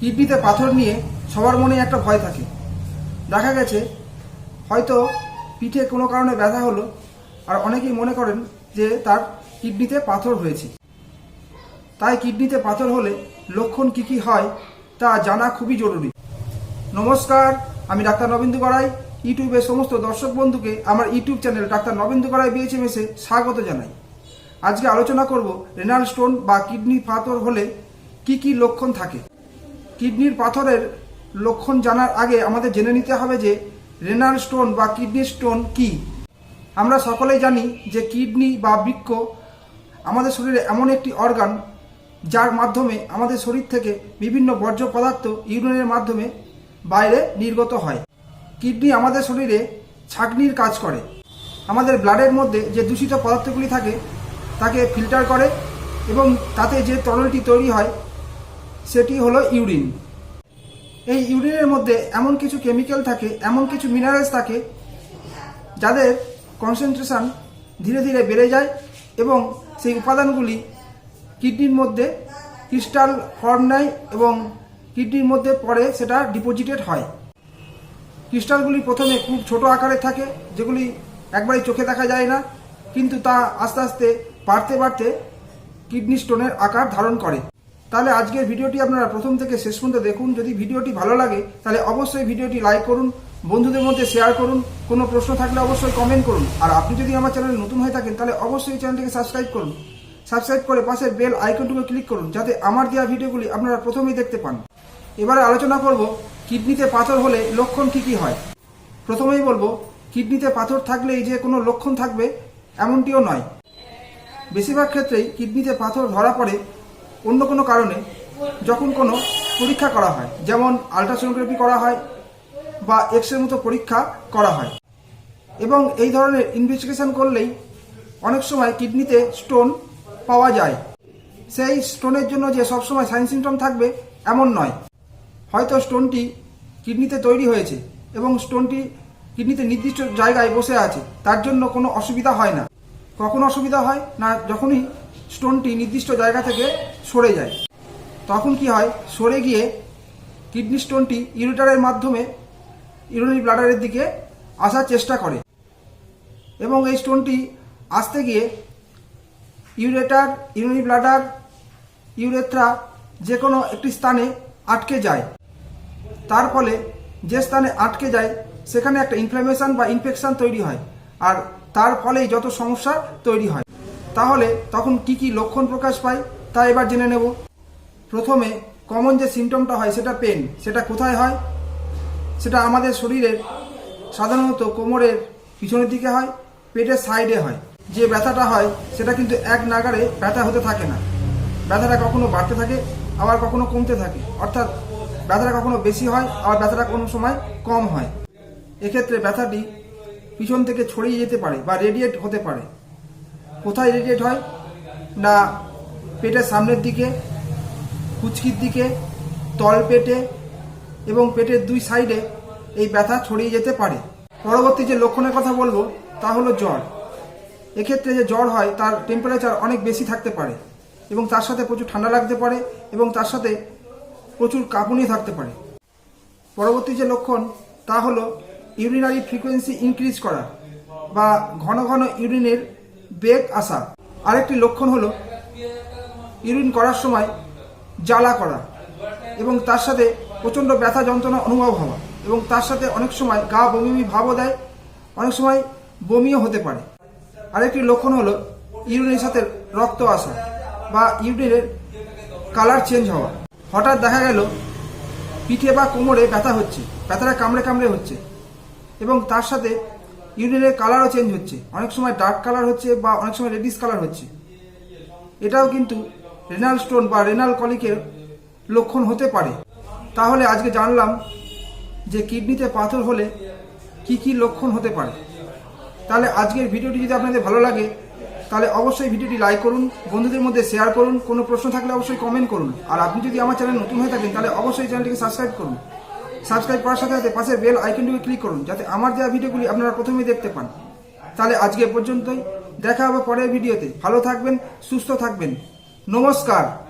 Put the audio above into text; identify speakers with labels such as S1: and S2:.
S1: কিডনিতে পাথর নিয়ে সবার মনে একটা ভয় থাকে। দেখা গেছে, হয়তো পিঠে কোনো কারণে ব্যথা হলো, আর অনেকেই মনে করেন যে তার কিডনিতে পাথর হয়েছে। তাই কিডনিতে পাথর হলে লক্ষণ কি কি হয় তা জানা খুবই জরুরি। নমস্কার, আমি ডাক্তার নবেন্দু গড়াই। ইউটিউবের সমস্ত দর্শক বন্ধুকে আমার YouTube channel doctor Nabendu Garai বিএচএমএসে স্বাগত জানাই। আজকে আলোচনা করব রেনাল স্টোন বা কিডনি পাথর হলে কি কি লক্ষণ থাকে। কিডনির পাথরের লক্ষণ জানার আগে আমাদের জেনে নিতে হবে যে রেনাল স্টোন বা কিডনি স্টোন কি। আমরা সকলেই জানি যে কিডনি বা বৃক্ষ আমাদের শরীরে এমন একটি অর্গান যার মাধ্যমে আমাদের শরীর থেকে বিভিন্ন বর্জ্য পদার্থ ইউরিনের মাধ্যমে বাইরে নির্গত হয়। কিডনি আমাদের শরীরে ছাঁকনির কাজ করে। আমাদের ব্লাডের মধ্যে যে দূষিত পদার্থগুলি থাকে, তাকে ফিল্টার করে এবং তাতে যে তরলটি তৈরি হয় সেটি হলো ইউরিন। এই ইউরিনের মধ্যে এমন কিছু কেমিক্যাল থাকে, এমন কিছু মিনারেলস থাকে, যাদের কনসেন্ট্রেশন ধীরে ধীরে বেড়ে যায় এবং সেই উপাদানগুলি কিডনির মধ্যে ক্রিস্টাল ফর্ম নেয় এবং কিডনির মধ্যে পরে সেটা ডিপোজিটেড হয়। ক্রিস্টালগুলি প্রথমে খুব ছোট আকারে থাকে, যেগুলি একবারই চোখে দেখা যায় না, কিন্তু তা আস্তে আস্তে বাড়তে বাড়তে কিডনি স্টোনের আকার ধারণ করে। তাহলে আজকের ভিডিওটি আপনারা প্রথম থেকে শেষ পর্যন্ত দেখুন। যদি ভিডিওটি ভালো লাগে, তাহলে অবশ্যই ভিডিওটি লাইক করুন, বন্ধুদের মধ্যে শেয়ার করুন, কোনো প্রশ্ন থাকলে অবশ্যই কমেন্ট করুন। আর আপনি যদি আমার চ্যানেলে নতুন হয়ে থাকেন, তাহলে অবশ্যই চ্যানেলটিকে সাবস্ক্রাইব করুন। সাবস্ক্রাইব করে পাশের বেল আইকনটুকু ক্লিক করুন, যাতে আমার দেওয়া ভিডিওগুলি আপনারা প্রথমেই দেখতে পান। এবারে আলোচনা করব, কিডনিতে পাথর হলে লক্ষণ কি কি হয়? প্রথমেই বলব, কিডনিতে পাথর থাকলেই যে কোনো লক্ষণ থাকবে, এমনটিও নয়। বেশিরভাগ ক্ষেত্রেই কিডনিতে পাথর ধরা পড়ে অন্য কোনো কারণে যখন কোনো পরীক্ষা করা হয়, যেমন আলট্রাসোনোগ্রাফি করা হয় বা এক্সরের মতো পরীক্ষা করা হয়। এবং এই ধরনের ইনভেস্টিগেশন করলেই অনেক সময় কিডনিতে স্টোন পাওয়া যায়। সেই স্টোনের জন্য যে সবসময় সাইন সিমটম থাকবে, এমন নয়। হয়তো স্টোনটি কিডনিতে তৈরি হয়েছে এবং স্টোনটি কিডনিতে নির্দিষ্ট জায়গায় বসে আছে, তার জন্য কোনো অসুবিধা হয় না। কখন অসুবিধা হয় না, যখনই স্টোনটি নির্দিষ্ট জায়গা থেকে সরে যায়। তখন কি হয়? সরে গিয়ে কিডনি স্টোনটি ইউরিটারের মাধ্যমে ইউরিনারি ব্লাডারের দিকে আসার চেষ্টা করে এবং এই স্টোনটি আসতে গিয়ে ইউরেটার ইউরিনারি ব্লাডার, ইউরেথ্রা যে কোনো একটি স্থানে আটকে যায়। তার ফলে যে স্থানে আটকে যায়, সেখানে একটা ইনফ্লামেশন বা ইনফেকশান তৈরি হয়। আর তার ফলেই যত সমস্যা তৈরি হয়। তাহলে তখন কি কি লক্ষণ প্রকাশ পায় তা এবার জেনে নেব। প্রথমে কমন যে সিমটমটা হয় সেটা পেন সেটা কোথায় হয়? সেটা আমাদের শরীরের, সাধারণত কোমরের পিছনের দিকে হয়, পেটের সাইডে হয়। যে ব্যথাটা হয়, সেটা কিন্তু এক নাগারে ব্যথা হতে থাকে না। ব্যথাটা কখনো বাড়তে থাকে, আবার কখনো কমতে থাকে। অর্থাৎ ব্যথাটা কখনো বেশি হয়, আবার ব্যথাটা কোনো সময় কম হয়। এক্ষেত্রে ব্যথাটি পিছন থেকে ছড়িয়ে যেতে পারে বা রেডিয়েট হতে পারে। কোথায় রেডিয়েট হয়? না, পেটের সামনের দিকে, কুচকির দিকে তল পেটে এবং পেটের দুই সাইডে এই ব্যথা ছড়িয়ে যেতে পারে। পরবর্তী যে লক্ষণের কথা বলব, তা হলো জ্বর। এক্ষেত্রে যে জ্বর হয়, তার টেম্পারেচার অনেক বেশি থাকতে পারে এবং তার সাথে প্রচুর ঠান্ডা লাগতে পারে এবং তার সাথে প্রচুর কাঁপুনি থাকতে পারে। পরবর্তী যে লক্ষণ, তা হলো ইউরিনারি ফ্রিকোয়েন্সি ইনক্রিজ করা বা ঘন ঘন ইউরিনের বেগ আসা। আরেকটি লক্ষণ হলো ইউরিন করার সময় জ্বালা করা এবং তার সাথে প্রচণ্ড ব্যথা যন্ত্রণা অনুভব হওয়া এবং তার সাথে অনেক সময় গা বমি ভাবও দেয়, অনেক সময় বমিও হতে পারে। আরেকটি লক্ষণ হলো ইউরিনের সাথে রক্ত আসা বা ইউরিনের কালার চেঞ্জ হওয়া। হঠাৎ দেখা গেল পিঠে বা কোমরে ব্যথা হচ্ছে, ব্যথাটা কামড়ে কামড়ে হচ্ছে এবং তার সাথে ইউরিনের কালারও চেঞ্জ হচ্ছে। অনেক সময় ডার্ক কালার হচ্ছে বা অনেক সময় রেডিস কালার হচ্ছে। এটাও কিন্তু রেনাল স্টোন বা রেনাল কলিকের লক্ষণ হতে পারে। তাহলে আজকে জানলাম যে কিডনিতে পাথর হলে কি কি লক্ষণ হতে পারে। তাহলে আজকের ভিডিওটি যদি আপনাদের ভালো লাগে, তাহলে অবশ্যই ভিডিওটি লাইক করুন, বন্ধুদের মধ্যে শেয়ার করুন, কোনো প্রশ্ন থাকলে অবশ্যই কমেন্ট করুন। আর আপনি যদি আমার চ্যানেল নতুন হয়ে থাকেন, তাহলে অবশ্যই চ্যানেলটিকে সাবস্ক্রাইব করুন। সাবস্ক্রাইব করার সাথে সাথে পাশে বেল আইকনটিকে ক্লিক করুন, যাতে আমার দেওয়া ভিডিওগুলি আপনারা প্রথমেই দেখতে পান। তাহলে আজকে পর্যন্তই। দেখা হবে পরের ভিডিওতে। ভালো থাকবেন, সুস্থ থাকবেন। নমস্কার।